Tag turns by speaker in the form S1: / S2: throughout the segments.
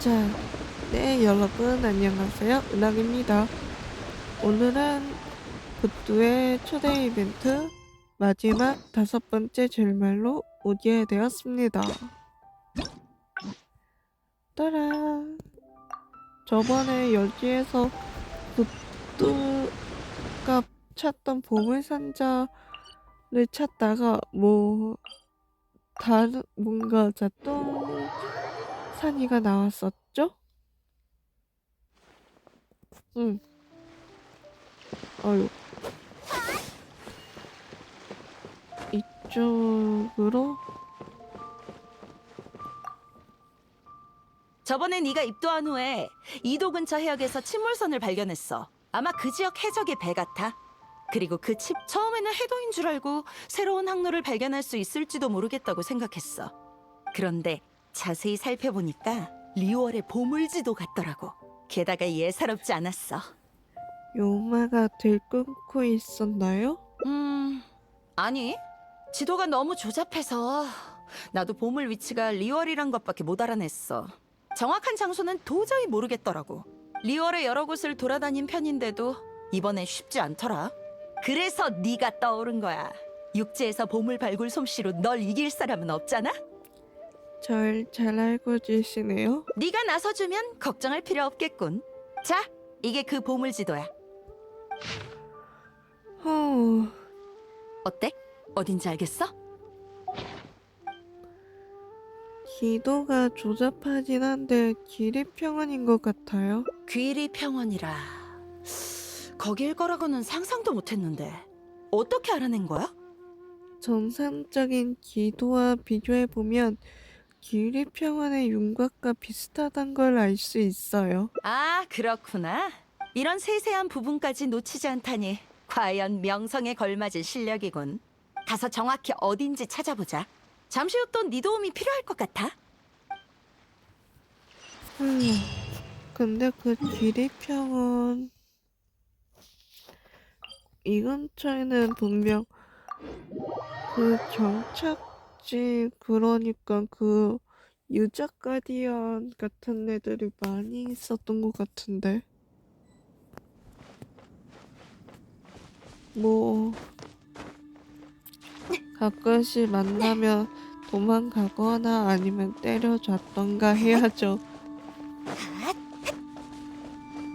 S1: 자, 네 여러분 안녕하세요. 은학입니다. 오늘은 굿두의 초대 이벤트 마지막 다섯 번째 질말로 오게 되었습니다. 따란! 저번에 여기에서 굿두가 찾던 보물상자를 찾다가 뭐 다른 뭔가 자동 산이가 나왔었죠? 응. 아유. 이쪽으로?
S2: 저번에 네가 입도한 후에 이도 근처 해역에서 침몰선을 발견했어. 아마 그 지역 해적의 배 같아. 그리고 그 칩 처음에는 해도인 줄 알고 새로운 항로를 발견할 수 있을지도 모르겠다고 생각했어. 그런데 자세히 살펴보니까 리월의 보물지도 같더라고. 게다가 예사롭지 않았어.
S1: 요마가 들끓고 있었나요?
S2: 음, 아니. 지도가 너무 조잡해서 나도 보물 위치가 리월이란 것밖에 못 알아냈어. 정확한 장소는 도저히 모르겠더라고. 리월의 여러 곳을 돌아다닌 편인데도 이번엔 쉽지 않더라. 그래서 네가 떠오른 거야. 육지에서 보물 발굴 솜씨로 널 이길 사람은 없잖아.
S1: 절 잘 알고 계시네요.
S2: 네가 나서주면 걱정할 필요 없겠군. 자, 이게 그 보물 지도야.
S1: 허,
S2: 어때? 어딘지 알겠어?
S1: 기도가 조잡하긴 한데 길이 평안인 것 같아요.
S2: 귀리 평원이라 거길 거라고는 상상도 못했는데 어떻게 알아낸 거야?
S1: 정상적인 기도와 비교해보면 길이 평안의 윤곽과 비슷하단 걸 알 수 있어요.
S2: 아 그렇구나. 이런 세세한 부분까지 놓치지 않다니 과연 명성에 걸맞은 실력이군. 가서 정확히 어딘지 찾아보자. 잠시 후 또 네 도움이 필요할 것 같아.
S1: 음, 근데 그 길이 평원 이 근처에는 분명 그 경 착지 그러니까 그 유자 가디언 같은 애들이 많이 있었던 것 같은데 뭐 가끔씩 만나면 도망가거나 아니면 때려잡던가 해야죠.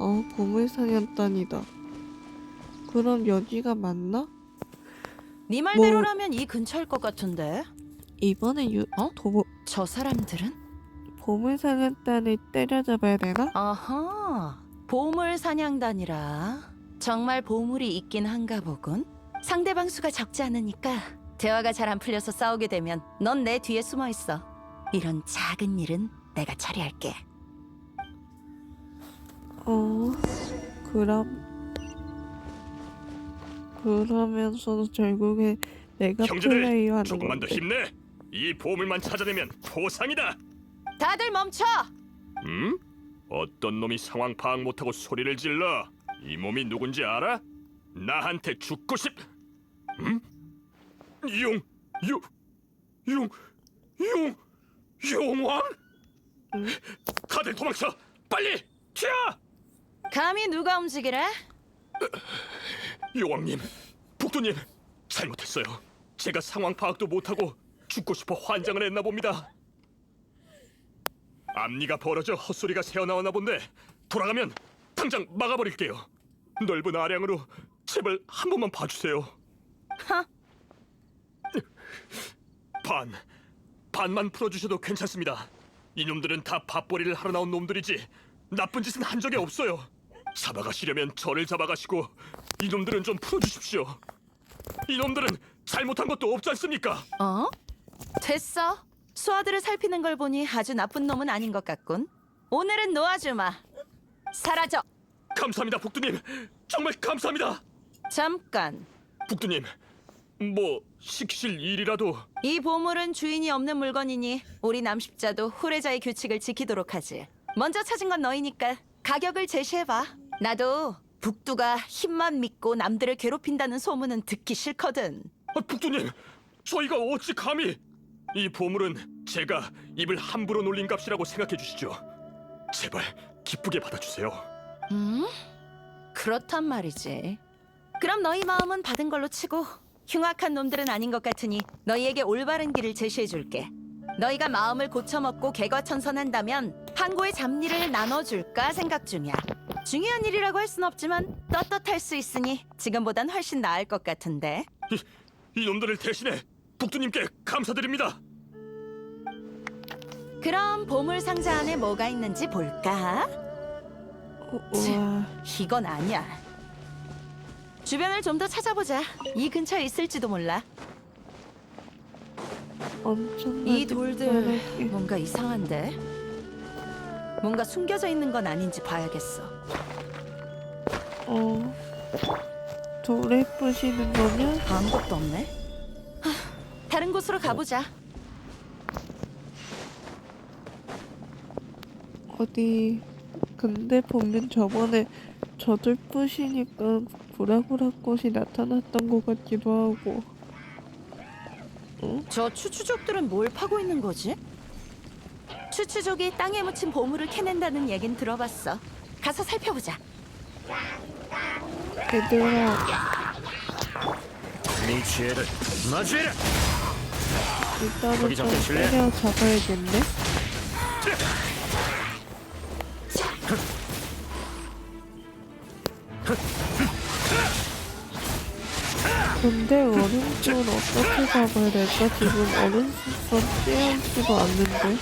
S1: 어, 보물사냥단이다. 그럼 여기가 맞나?
S2: 네 말대로라면 이 근처일 것 같은데
S1: 이번에 유,
S2: 어?
S1: 도,
S2: 저 사람들은?
S1: 보물사냥단을 때려잡아야 되나?
S2: 아하, 보물 사냥단이라 정말 보물이 있긴 한가 보군. 상대방 수가 적지 않으니까 대화가 잘 안 풀려서 싸우게 되면 넌 내 뒤에 숨어 있어. 이런 작은 일은 내가 처리할게.
S1: 어, 그럼. 그러면서도 결국에 내가
S3: 형제들
S1: 플레이하는
S3: 조금만 더
S1: 건데.
S3: 힘내. 이 보물만 찾아내면 보상이다.
S2: 다들 멈춰!
S3: 음? 어떤 놈이 상황 파악 못하고 소리를 질러? 이 몸이 누군지 알아? 나한테 죽고 싶. 음? 용, 용, 용, 용, 용왕?
S1: 응?
S3: 다들 도망쳐! 빨리 튀어!
S2: 감히 누가 움직이래?
S3: 용왕님, 북두님, 잘못했어요. 제가 상황 파악도 못하고 죽고 싶어 환장을 했나 봅니다. 앞니가 벌어져 헛소리가 새어나왔나 본데 돌아가면 당장 막아버릴게요. 넓은 아량으로 제발 한 번만 봐주세요.
S2: 하.
S3: 반, 반만 풀어주셔도 괜찮습니다. 이놈들은 다 밥벌이를 하러 나온 놈들이지 나쁜 짓은 한 적이 없어요. 잡아가시려면 저를 잡아가시고 이놈들은 좀 풀어주십시오. 이놈들은 잘못한 것도 없지 않습니까?
S2: 어? 됐어. 수아들을 살피는 걸 보니 아주 나쁜 놈은 아닌 것 같군. 오늘은 놓아주마. 사라져.
S3: 감사합니다, 북두님. 정말 감사합니다.
S2: 잠깐.
S3: 북두님, 뭐 시키실 일이라도
S2: 이 보물은 주인이 없는 물건이니 우리 남십자도 후레자의 규칙을 지키도록 하지. 먼저 찾은 건 너희니까 가격을 제시해봐. 나도 북두가 힘만 믿고 남들을 괴롭힌다는 소문은 듣기 싫거든.
S3: 아, 북두님, 저희가 어찌 감히 이 보물은 제가 입을 함부로 놀린 값이라고 생각해 주시죠. 제발 기쁘게 받아주세요.
S2: 음? 그렇단 말이지. 그럼 너희 마음은 받은 걸로 치고 흉악한 놈들은 아닌 것 같으니 너희에게 올바른 길을 제시해 줄게. 너희가 마음을 고쳐먹고 개과천선한다면 항구의 잡일을 나눠줄까 생각 중이야. 중요한 일이라고 할 순 없지만 떳떳할 수 있으니 지금보단 훨씬 나을 것 같은데.
S3: 이놈들을 대신해 북두님께 감사드립니다.
S2: 그럼 보물 상자 안에 뭐가 있는지 볼까?
S1: 우- 우와.
S2: 이건 아니야. 주변을 좀 더 찾아보자. 이 근처에 있을지도 몰라.
S1: 엄청
S2: 이 돌들 뭔가 이상한데? 뭔가 숨겨져 있는 건 아닌지 봐야겠어.
S1: 어. 돌에 부시는 거면
S2: 아무것도 없네. 하, 다른 곳으로 가보자.
S1: 어디 근데 보면 저번에 저들 부시니까 보라보라 꽃이 나타났던 것 같기도 하고
S2: 저 추추족들은 뭘 파고 있는 거지? 추추족이 땅에 묻힌 보물을 캐낸다는 얘긴 들어봤어. 가서 살펴보자.
S1: 얘들아
S4: 네 죄를 마주해라.
S1: 일단은 좀? 때려 잡아야겠네 근데 얼음줄 어떻게 잡아야 될까? 지금 숙성 떼어있지도 않는데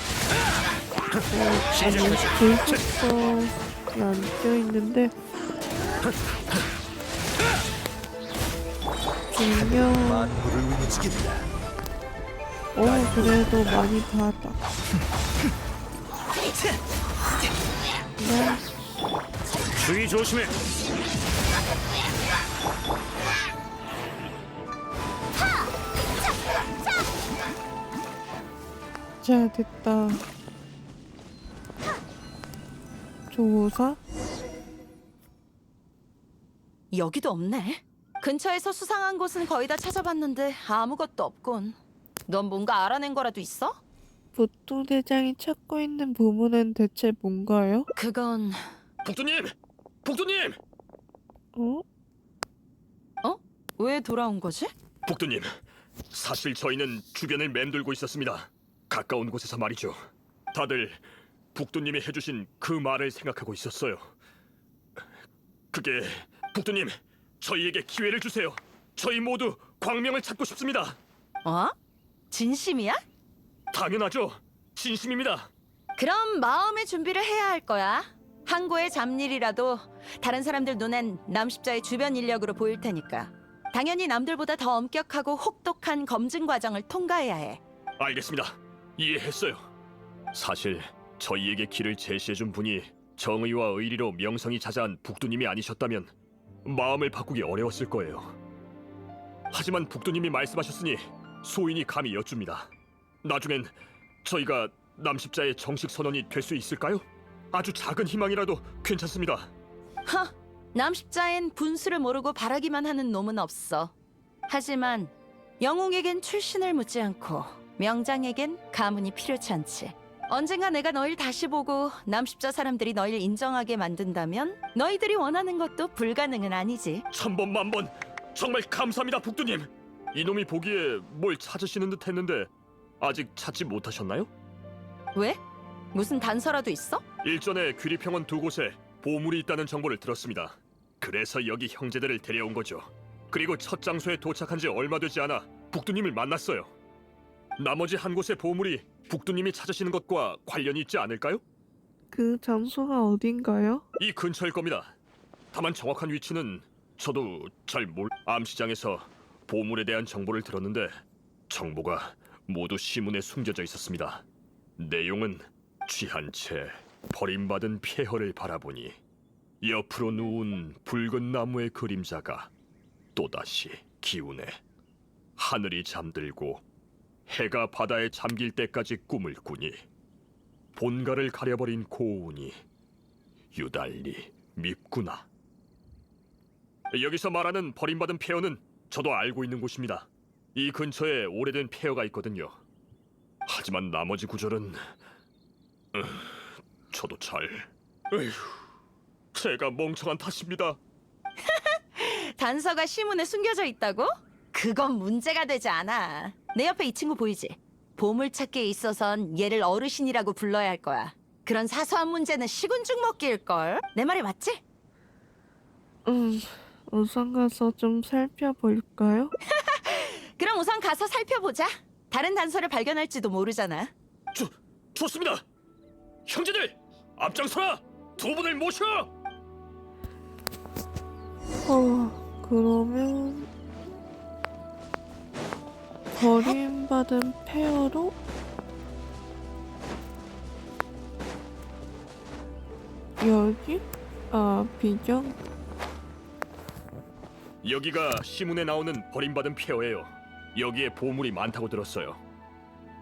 S1: 어, 아니 불숙성이 안 떼어있는데 분명
S5: 만물을 움직인다.
S1: 어 그래도 많이 받아 네
S4: 주의 조심해.
S1: 자 됐다 조사?
S2: 여기도 없네. 근처에서 수상한 곳은 거의 다 찾아봤는데 아무것도 없군. 넌 뭔가 알아낸 거라도 있어?
S1: 보통 대장이 찾고 있는 부분은 대체 뭔가요?
S2: 그건
S3: 북두님, 북두님,
S1: 어?
S2: 왜 돌아온 거지?
S3: 북두님. 사실 저희는 주변을 맴돌고 있었습니다. 가까운 곳에서 말이죠. 다들 북두님이 해주신 그 말을 생각하고 있었어요. 그게 북두님, 저희에게 기회를 주세요. 저희 모두 광명을 찾고 싶습니다.
S2: 어? 진심이야?
S3: 당연하죠. 진심입니다.
S2: 그럼 마음의 준비를 해야 할 거야. 항구의 잡일이라도 다른 사람들 눈엔 남십자의 주변 인력으로 보일 테니까. 당연히 남들보다 더 엄격하고 혹독한 검증 과정을 통과해야 해.
S3: 알겠습니다. 이해했어요. 사실 저희에게 길을 제시해준 분이 정의와 의리로 명성이 자자한 북두님이 아니셨다면 마음을 바꾸기 어려웠을 거예요. 하지만 북두님이 말씀하셨으니 소인이 감히 여쭙니다. 나중엔 저희가 남십자의 정식 선원이 될 수 있을까요? 아주 작은 희망이라도 괜찮습니다.
S2: 허! 남십자엔 분수를 모르고 바라기만 하는 놈은 없어. 하지만 영웅에겐 출신을 묻지 않고 명장에겐 가문이 필요치 않지. 언젠가 내가 너희를 다시 보고 남십자 사람들이 너희를 인정하게 만든다면 너희들이 원하는 것도 불가능은 아니지.
S3: 천번 만번 정말 감사합니다 북두님. 이놈이 보기에 뭘 찾으시는 듯 했는데 아직 찾지 못하셨나요?
S2: 왜? 무슨 단서라도 있어?
S3: 일전에 귀리평원 두 곳에 보물이 있다는 정보를 들었습니다. 그래서 여기 형제들을 데려온 거죠. 그리고 첫 장소에 도착한 지 얼마 되지 않아 북두님을 만났어요. 나머지 한 곳의 보물이 북두님이 찾으시는 것과 관련이 있지 않을까요?
S1: 그 장소가 어딘가요?
S3: 이 근처일 겁니다. 다만 정확한 위치는 저도 잘 몰. 암시장에서 보물에 대한 정보를 들었는데 정보가 모두 시문에 숨겨져 있었습니다. 내용은 취한 채 버림받은 폐허를 바라보니 옆으로 누운 붉은 나무의 그림자가 또다시 기운해 하늘이 잠들고 해가 바다에 잠길 때까지 꿈을 꾸니 본가를 가려버린 고운이 유달리 밉구나. 여기서 말하는 버림받은 폐허는 저도 알고 있는 곳입니다. 이 근처에 오래된 폐허가 있거든요. 하지만 나머지 구절은 으, 저도 잘. 에휴, 제가 멍청한 탓입니다.
S2: 단서가 시문에 숨겨져 있다고? 그건 문제가 되지 않아. 내 옆에 이 친구 보이지? 보물찾기에 있어선 얘를 어르신이라고 불러야 할 거야. 그런 사소한 문제는 시군죽 먹기일걸? 내 말이 맞지?
S1: 음, 우선 가서 좀 살펴볼까요?
S2: 그럼 우선 가서 살펴보자. 다른 단서를 발견할지도 모르잖아.
S3: 좋, 좋습니다. 형제들, 앞장서라. 두 분을 모셔.
S1: 어, 그러면 버림받은 폐허로 여기? 아, 비경?
S3: 여기가 시문에 나오는 버림받은 폐허예요. 여기에 보물이 많다고 들었어요.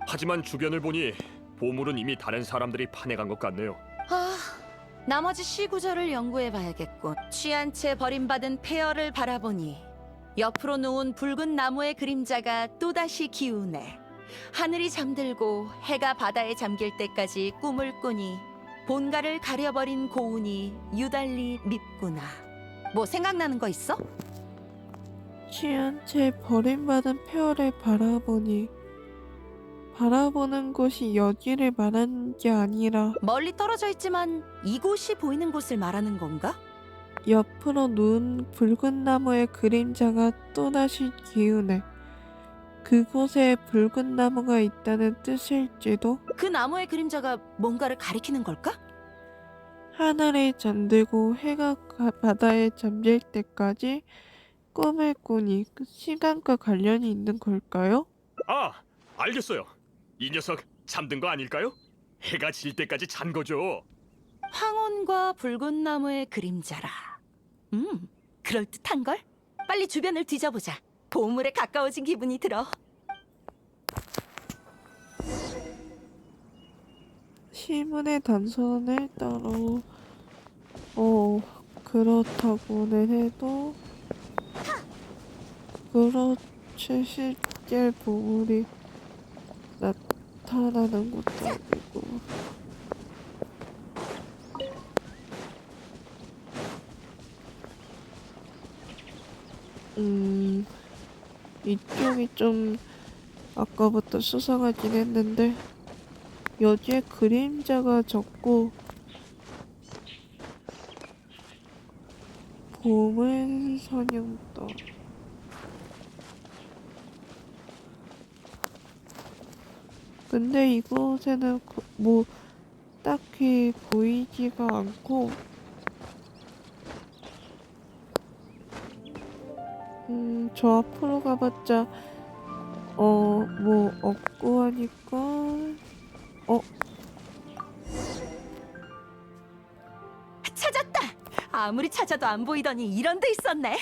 S3: 하지만 주변을 보니 보물은 이미 다른 사람들이 파내간 것 같네요.
S2: 아, 나머지 시 구절을 연구해 봐야겠군. 취한 채 버림받은 폐허를 바라보니 옆으로 누운 붉은 나무의 그림자가 또다시 기우네. 하늘이 잠들고 해가 바다에 잠길 때까지 꿈을 꾸니 본가를 가려버린 고운이 유달리 밉구나. 뭐 생각나는 거 있어?
S1: 취한 채 버림받은 폐허를 바라보니 바라보는 곳이 여기를 말하는 게 아니라
S2: 멀리 떨어져 있지만 이곳이 보이는 곳을 말하는 건가?
S1: 옆으로 누운 붉은 나무의 그림자가 또다시 기우네. 그곳에 붉은 나무가 있다는 뜻일지도
S2: 그 나무의 그림자가 뭔가를 가리키는 걸까?
S1: 하늘에 잠들고 해가 가- 바다에 잠길 때까지 꿈을 꾸니 그 시간과 관련이 있는 걸까요?
S3: 아, 알겠어요. 이 녀석 잠든 거 아닐까요? 해가 질 때까지 잔 거죠.
S2: 황혼과 붉은 나무의 그림자라. 음, 그럴 듯한 걸? 빨리 주변을 뒤져보자. 보물에 가까워진 기분이 들어.
S1: 시문의 단서를 따로 어 그렇다고는 해도 그렇지 쉽게 보물이 나타나는 것도 아니고. 음 이쪽이 좀 아까부터 수상하긴 했는데 여기에 그림자가 적고 보물 선영도 근데 이곳에는 그- 뭐 딱히 보이지가 않고 음, 저 앞으로 가봤자 어, 뭐 없고 하니까 어,
S2: 찾았다! 아무리 찾아도 안 보이더니 이런 데 있었네.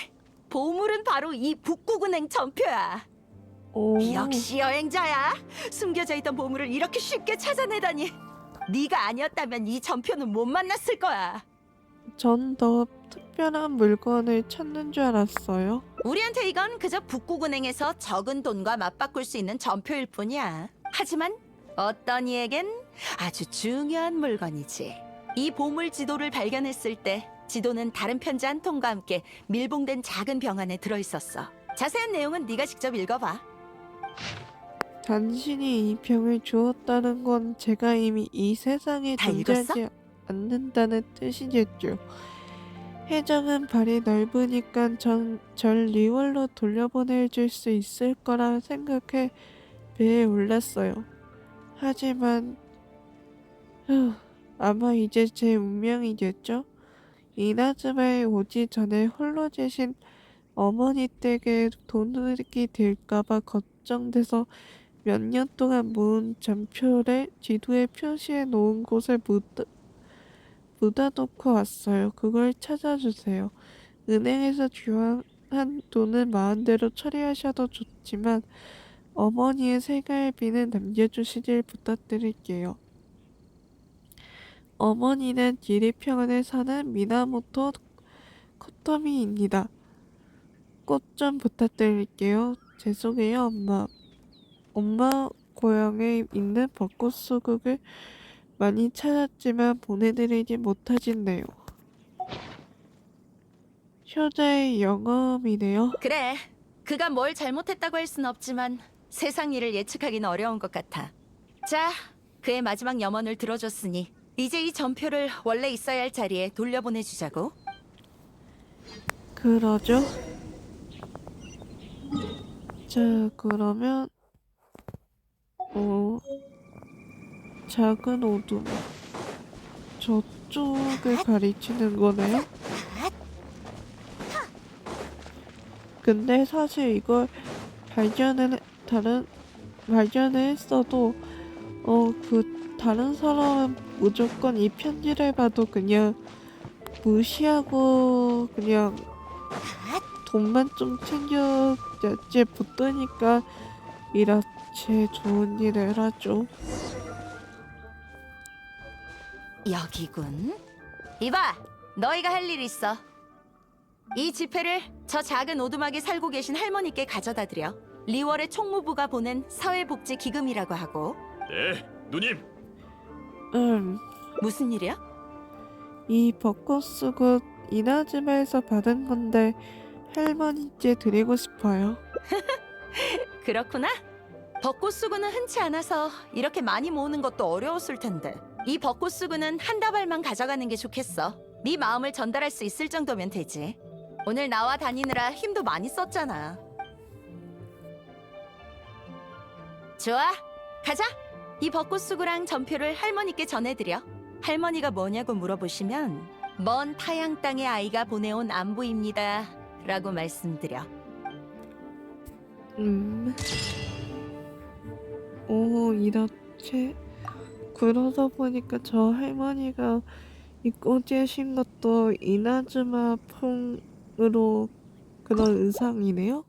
S2: 보물은 바로 이 북구은행 전표야.
S1: 오.
S2: 역시 여행자야. 숨겨져 있던 보물을 이렇게 쉽게 찾아내다니. 네가 아니었다면 이 전표는 못 만났을 거야.
S1: 전 더 특별한 물건을 찾는 줄 알았어요.
S2: 우리한테 이건 그저 북구은행에서 적은 돈과 맞바꿀 수 있는 전표일 뿐이야. 하지만 어떤 이에겐 아주 중요한 물건이지. 이 보물 지도를 발견했을 때 지도는 다른 편지 한 통과 함께 밀봉된 작은 병 안에 들어 있었어. 자세한 내용은 네가 직접 읽어봐.
S1: 당신이 이 병을 주었다는 건 제가 이미 이 세상에
S2: 다
S1: 존재하지 않는다는 뜻이겠죠. 해적은 발이 넓으니까 전, 절 리월로 돌려보내줄 수 있을 거라 생각해 배에 올랐어요. 하지만 후, 아마 이제 제 운명이겠죠? 이나즈마에 오지 전에 홀로 계신 어머니 댁에 도둑이 될까봐 걱정돼서 몇 년 동안 모은 전표를 지도에 표시해 놓은 곳에 묻어, 묻어놓고 왔어요. 그걸 찾아주세요. 은행에서 주한 돈은 마음대로 처리하셔도 좋지만 어머니의 생활비는 남겨주시길 부탁드릴게요. 어머니는 기리평원에 사는 미나모토 코토미입니다. 꽃 좀 부탁드릴게요. 죄송해요, 엄마. 엄마 고향에 있는 벚꽃 수국을 많이 찾았지만 보내드리지 못하진네요. 효자의 영업이네요.
S2: 그래. 그가 뭘 잘못했다고 할 순 없지만 세상 일을 예측하기는 어려운 것 같아. 자, 그의 마지막 염원을 들어줬으니 이제 이 전표를 원래 있어야 할 자리에 돌려보내주자고.
S1: 그러죠. 자, 그러면 어 작은 오두막 저쪽을 가리키는 거네요. 근데 사실 이걸 발견을 다른 발견을 했어도 어 그 다른 사람은 무조건 이 편지를 봐도 그냥 무시하고 그냥 돈만 좀 챙겨야지 붙으니까 이렇게 좋은 일을 하죠.
S2: 여기군. 이봐, 너희가 할 일 있어. 이 지폐를 저 작은 오두막에 살고 계신 할머니께 가져다 드려. 리월의 총무부가 보낸 사회복지 기금이라고 하고.
S3: 네, 누님.
S1: 음,
S2: 무슨 일이야?
S1: 이 벚꽃 수국 이나즈마에서 받은 건데 할머니께 드리고 싶어요.
S2: 그렇구나. 벚꽃 수구는 흔치 않아서 이렇게 많이 모으는 것도 어려웠을 텐데. 이 벚꽃 수구는 한 다발만 가져가는 게 좋겠어. 네 마음을 전달할 수 있을 정도면 되지. 오늘 나와 다니느라 힘도 많이 썼잖아. 좋아, 가자. 이 벚꽃 수구랑 전표를 할머니께 전해드려. 할머니가 뭐냐고 물어보시면 먼 타양 땅의 아이가 보내온 안부입니다. 라고 말씀드려.
S1: 음. 오, 이렇게. 그러다 보니까 저 할머니가 입고 계신 것도 이나즈마 풍으로 그런 의상이네요.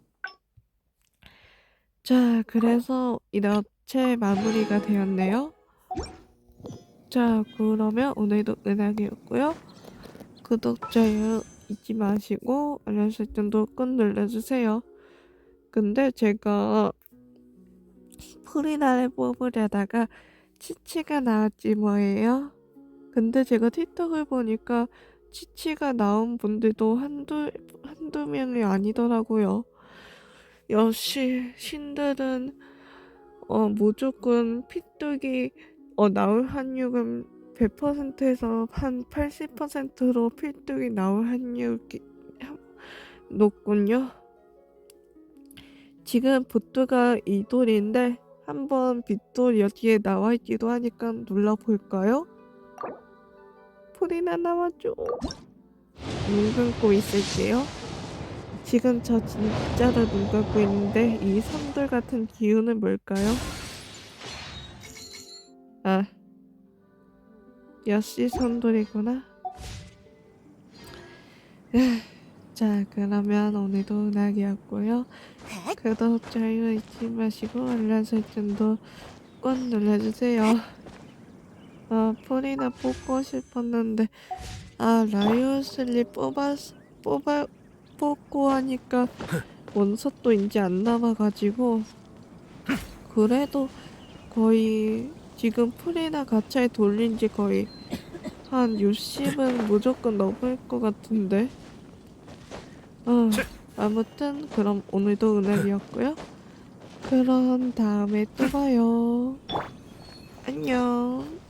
S1: 자, 그래서 이렇게 마무리가 되었네요. 자, 그러면 오늘도 은하계였고요. 구독, 좋아요 잊지 마시고 알람 설정도 꼭 눌러주세요. 근데 제가 프리나를 뽑으려다가 치치가 나왔지 뭐예요. 근데 제가 틱톡을 보니까 치치가 나온 분들도 한두 한두 명이 아니더라고요. 역시 신들은 어 무조건 피뚝이 어 나올 확률은 100%에서 한 80%로 필뚝이 나올 확률이 높군요. 지금 보트가 이돌인데 한번 빗돌 여기에 나와 있기도 하니까 눌러볼까요? 풀이나 나와줘. 눈 감고 있을게요. 지금 저 진짜로 눈 감고 있는데 이 선들 같은 기운은 뭘까요? 아, 역시 선돌이구나. 자, 그러면 오늘도 은하기였고요. 구독, 좋아요 잊지 마시고 알람 설정도 꼭 눌러주세요. 아, 폴이나 뽑고 싶었는데 아, 라이오슬리 뽑아, 뽑아, 뽑고 하니까 원석도 이제 안 남아가지고 그래도 거의 지금 풀이나 가차에 돌린 지 거의 한 60은 무조건 넘을 것 같은데. 아, 아무튼 그럼 오늘도 은혜이었고요. 그럼 다음에 또 봐요. 안녕